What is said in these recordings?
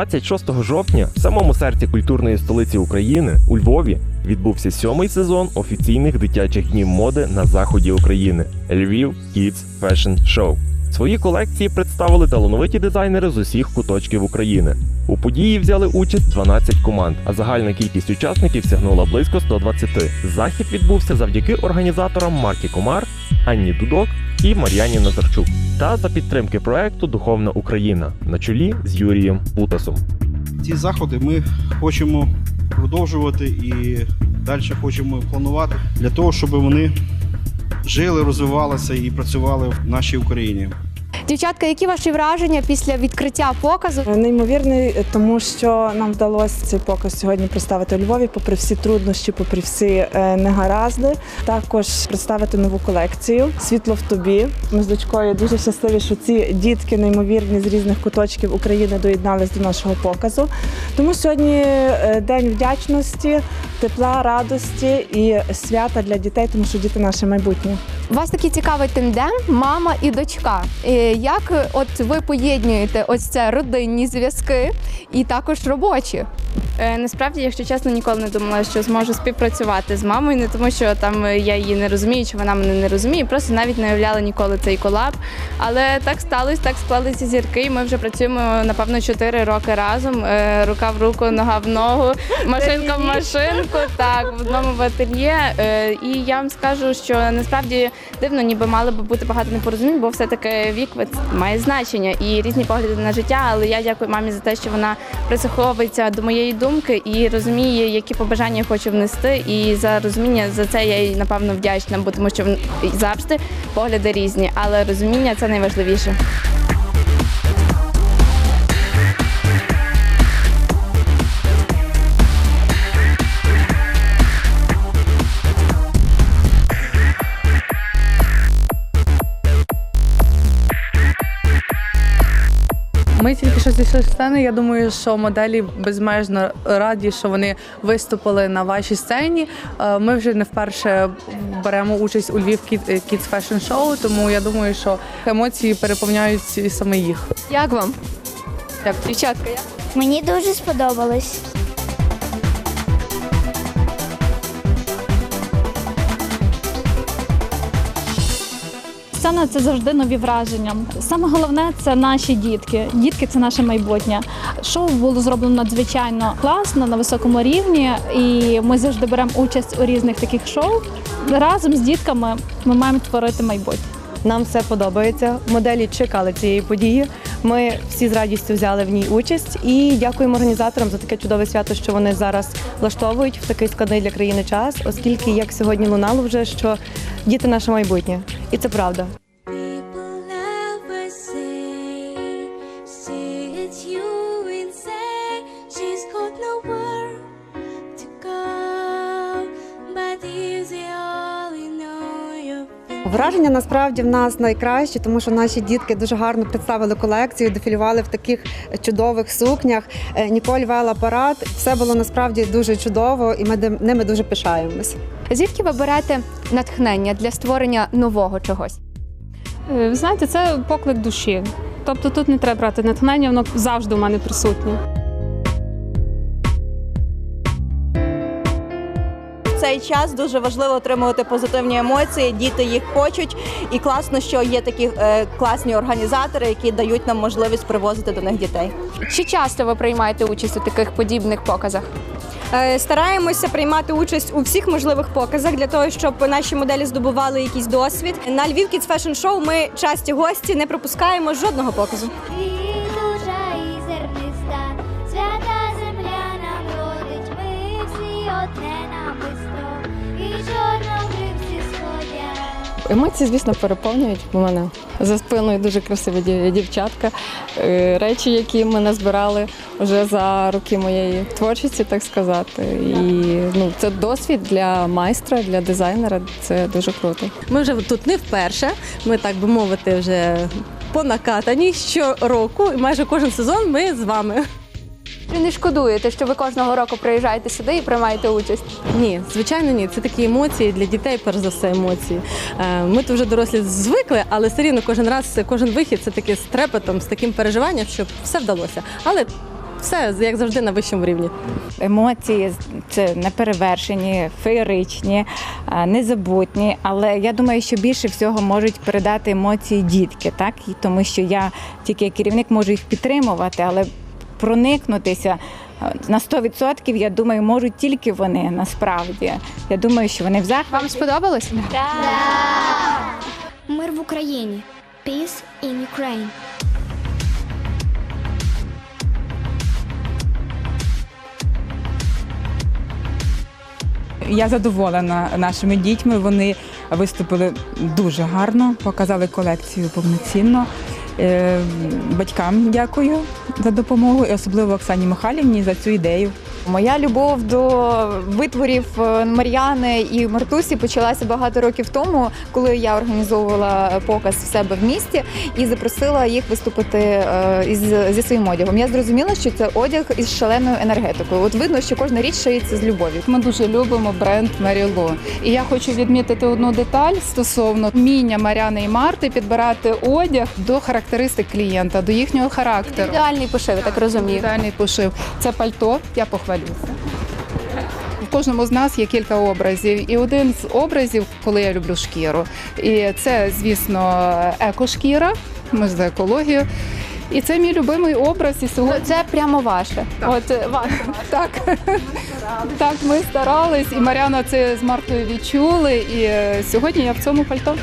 26 жовтня в самому серці культурної столиці України у Львові відбувся сьомий сезон офіційних дитячих днів моди на заході України Львів Kids Fashion Show. Свої колекції представили талановиті дизайнери з усіх куточків України. У події взяли участь 12 команд, а загальна кількість учасників сягнула близько 120. Захід відбувся завдяки організаторам Маркі Комар, Анні Дудок і Мар'яні Назарчук та за підтримки проекту Духовна Україна на чолі з Юрієм Путасом. Ці заходи ми хочемо продовжувати і далі хочемо планувати для того, щоб вони жили, розвивалися і працювали в нашій Україні. Дівчатка, які ваші враження після відкриття показу? Неймовірний, тому що нам вдалося цей показ сьогодні представити у Львові, попри всі труднощі, попри всі е, негаразди. Також представити нову колекцію Світло в тобі. Ми з дочкою дуже щасливі, що ці дітки неймовірні з різних куточків України доєднались до нашого показу. Тому сьогодні е, день вдячності, тепла, радості і свята для дітей, тому що діти наше майбутнє. Вас такий цікавий тендем, мама і дочка. Як е, от ви поєднуєте ось це родинні зв'язки і також робочі? Е, Насправді, якщо чесно, ніколи не думала, що зможу співпрацювати з мамою, не тому, що там е, я її не розумію, чи вона мене не розуміє. Просто навіть не уявляла ніколи цей колаб. Але так сталося, так склалися зірки. і Ми вже працюємо напевно 4 роки разом. е, Рука в руку, нога в ногу, машинка в машинку. Так, в одному в ательє. Е, І я вам скажу, що насправді дивно, ніби мало би бути багато непорозумінь, бо все-таки вік от має значення і різні погляди на життя. Але я дякую мамі за те, що вона прислуховується до моєї думки і розуміє, які побажання я хочу внести. І за розуміння за це я їй напевно вдячна, бо тому що завжди погляди різні, але розуміння це найважливіше. Зійшли з сцени. Я думаю, що моделі безмежно раді, що вони виступили на вашій сцені. Е, Ми вже не вперше беремо участь у Львів Kid- Kids Fashion Show, тому я думаю, що емоції переповняють і саме їх. Як вам? Як Дівчатка, як? Мені дуже сподобалось. Сцена це завжди нові враження. Саме головне це наші дітки. Дітки це наше майбутнє. Шоу було зроблено надзвичайно класно на високому рівні, і ми завжди беремо участь у різних таких шоу. Разом з дітками ми маємо творити майбутнє. Нам все подобається. Моделі чекали цієї події. Ми всі з радістю взяли в ній участь і дякуємо організаторам за таке чудове свято, що вони зараз влаштовують в такий складний для країни час, оскільки як сьогодні лунало вже, що діти наше майбутнє, і це правда. Враження насправді в нас найкращі, тому що наші дітки дуже гарно представили колекцію, дефілювали в таких чудових сукнях. Е, Ніколь вела парад. Все було насправді дуже чудово, і ми де- ними дуже пишаємось. Звідки ви берете натхнення для створення нового чогось? Е, знаєте, це поклик душі. Тобто тут не треба брати натхнення, воно завжди у мене присутнє. Цей час дуже важливо отримувати позитивні емоції. Діти їх хочуть, і класно, що є такі е, класні організатори, які дають нам можливість привозити до них дітей. Чи часто ви приймаєте участь у таких подібних показах? Е, Стараємося приймати участь у всіх можливих показах для того, щоб наші моделі здобували якийсь досвід. На Львів Kids Fashion Show ми часті гості не пропускаємо жодного показу. Емоції, звісно, переповнюють мене за спиною дуже красиві дів- дівчатка. Е, Речі, які ми назбирали вже за роки моєї творчості, так сказати. І ну, це досвід для майстра, для дизайнера. Це дуже круто. Ми вже тут не вперше. Ми так би мовити, вже понакатані щороку, і майже кожен сезон ми з вами. Чи не шкодуєте, що ви кожного року приїжджаєте сюди і приймаєте участь? Ні, звичайно, ні. Це такі емоції для дітей, перш за все, емоції. Е, Ми тут вже дорослі звикли, але все рівно кожен раз, кожен вихід це таке з трепетом, з таким переживанням, щоб все вдалося. Але все як завжди на вищому рівні. Емоції це неперевершені, феєричні, незабутні. Але я думаю, що більше всього можуть передати емоції дітки, так тому що я тільки як керівник можу їх підтримувати, але проникнутися. е, На 100% я думаю, можуть тільки вони насправді. Я думаю, що вони в захваті. Вам сподобалось? Мир в Україні. Peace in Ukraine. Я задоволена нашими дітьми. Вони виступили дуже гарно, показали колекцію повноцінно. Е, Батькам дякую за допомогу, і особливо Оксані Михайлівні за цю ідею. Моя любов до витворів е, Мар'яни і Мартусі почалася багато років тому, коли я організовувала показ в себе в місті і запросила їх виступити е, із зі своїм одягом. Я зрозуміла, що це одяг із шаленою енергетикою. От видно, що кожна річ шиється з любов'ю. Ми дуже любимо бренд Меріло. І я хочу відмітити одну деталь стосовно вміння Маряни і Марти підбирати одяг до характеристик клієнта, до їхнього характеру. Ідеальний пошив, я так розумію. Ідеальний пошив. Це пальто, я похвалюся. В кожному з нас є кілька образів, і один з образів, коли я люблю шкіру, і це, звісно, екошкіра. Ми ж за екологію. І це мій любимий образ. І сьогодні це прямо ваше. От е, ва- так. так, ми старались, і Маряна це з Мартою відчули. І е, сьогодні я в цьому пальто.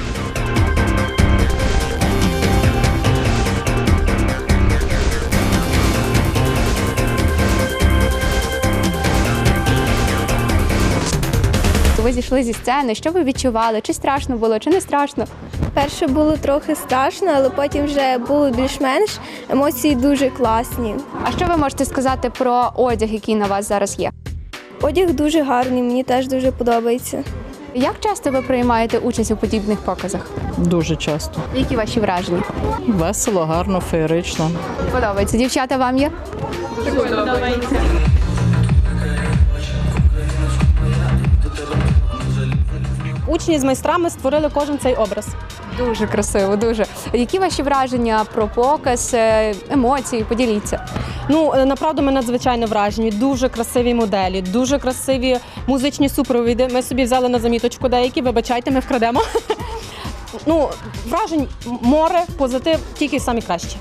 Ви зійшли зі сцени. Що ви відчували? Чи страшно було, чи не страшно? Перше було трохи страшно, але потім вже було більш-менш емоції дуже класні. А що ви можете сказати про одяг, який на вас зараз є? Одяг дуже гарний, мені теж дуже подобається. Як часто ви приймаєте участь у подібних показах? Дуже часто. Які ваші враження? Весело, гарно, феєрично. Подобається. Дівчата вам є? Учні з майстрами створили кожен цей образ. Дуже красиво, дуже. Які ваші враження про показ, е, емоції? Поділіться. Ну е, направду ми надзвичайно вражені. Дуже красиві моделі, дуже красиві музичні супровіди. Ми собі взяли на заміточку деякі. Вибачайте, ми вкрадемо. Ну, вражень море, позитив, тільки самі кращі.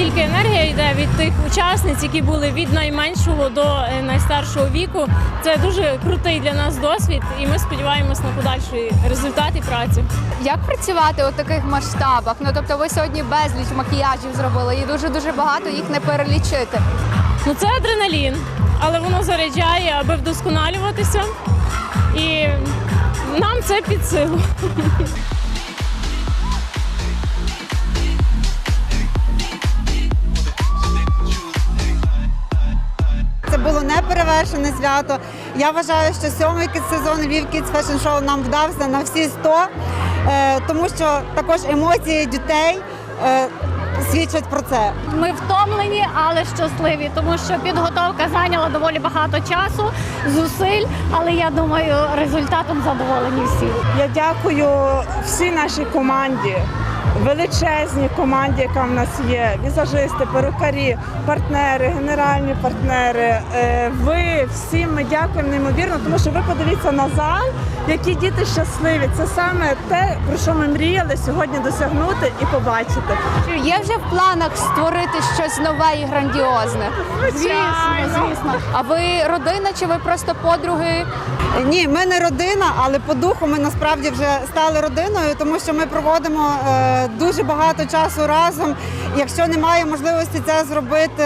Така настільки енергія йде від тих учасниць, які були від найменшого до е, найстаршого віку. Це дуже крутий для нас досвід, і ми сподіваємось на подальший результат і працю. Як працювати у таких масштабах? Ну тобто, ви сьогодні безліч макіяжів зробили, і дуже дуже багато їх не перелічити. Ну це адреналін, але воно заряджає, аби вдосконалюватися. І нам це під силу. неперевершене свято. Я вважаю, що сьомий сезон Львів Kids Fashion Show нам вдався на всі 100, е, тому що також емоції дітей е, свідчать про це. Ми втомлені, але щасливі, тому що підготовка зайняла доволі багато часу, зусиль, але я думаю, результатом задоволені всі. Я дякую всій нашій команді, величезній команді, яка в нас є. Візажисти, перукарі, партнери, генеральні партнери. Е, Ви всім ми дякуємо неймовірно, тому що ви подивіться на зал, які діти щасливі. Це саме те, про що ми мріяли сьогодні досягнути і побачити. Чи є вже в планах створити щось нове і грандіозне? Звісно, звісно. А ви родина чи ви просто подруги? Ні, ми не родина, але по духу ми насправді вже стали родиною, тому що ми проводимо е, дуже багато часу разом. Якщо немає можливості це зробити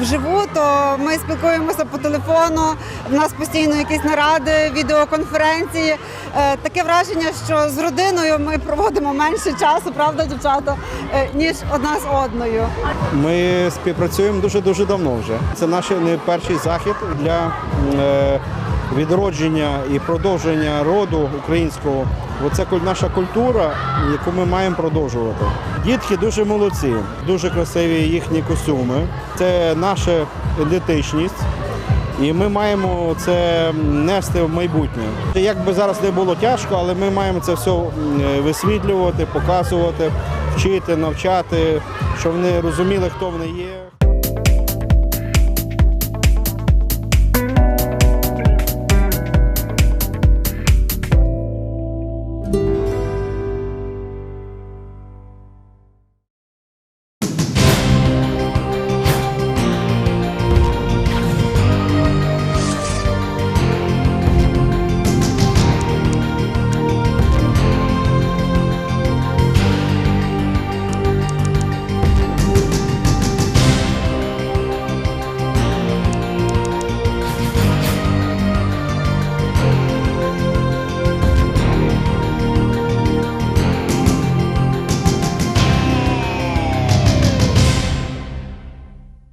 вживу, то ми спілкуємося по телефону. В нас постійно якісь наради, відеоконференції. Е, таке враження, що з родиною ми проводимо менше часу, правда, дівчата, е, ніж одна з одною. Ми співпрацюємо дуже дуже давно вже. Це наш не перший захід для е, відродження і продовження роду українського. Бо це наша культура, яку ми маємо продовжувати. Дітки дуже молодці, дуже красиві їхні костюми. Це наша ідентичність. І ми маємо це нести в майбутнє. Як би зараз не було тяжко, але ми маємо це все висвітлювати, показувати, вчити, навчати, щоб вони розуміли, хто вони є.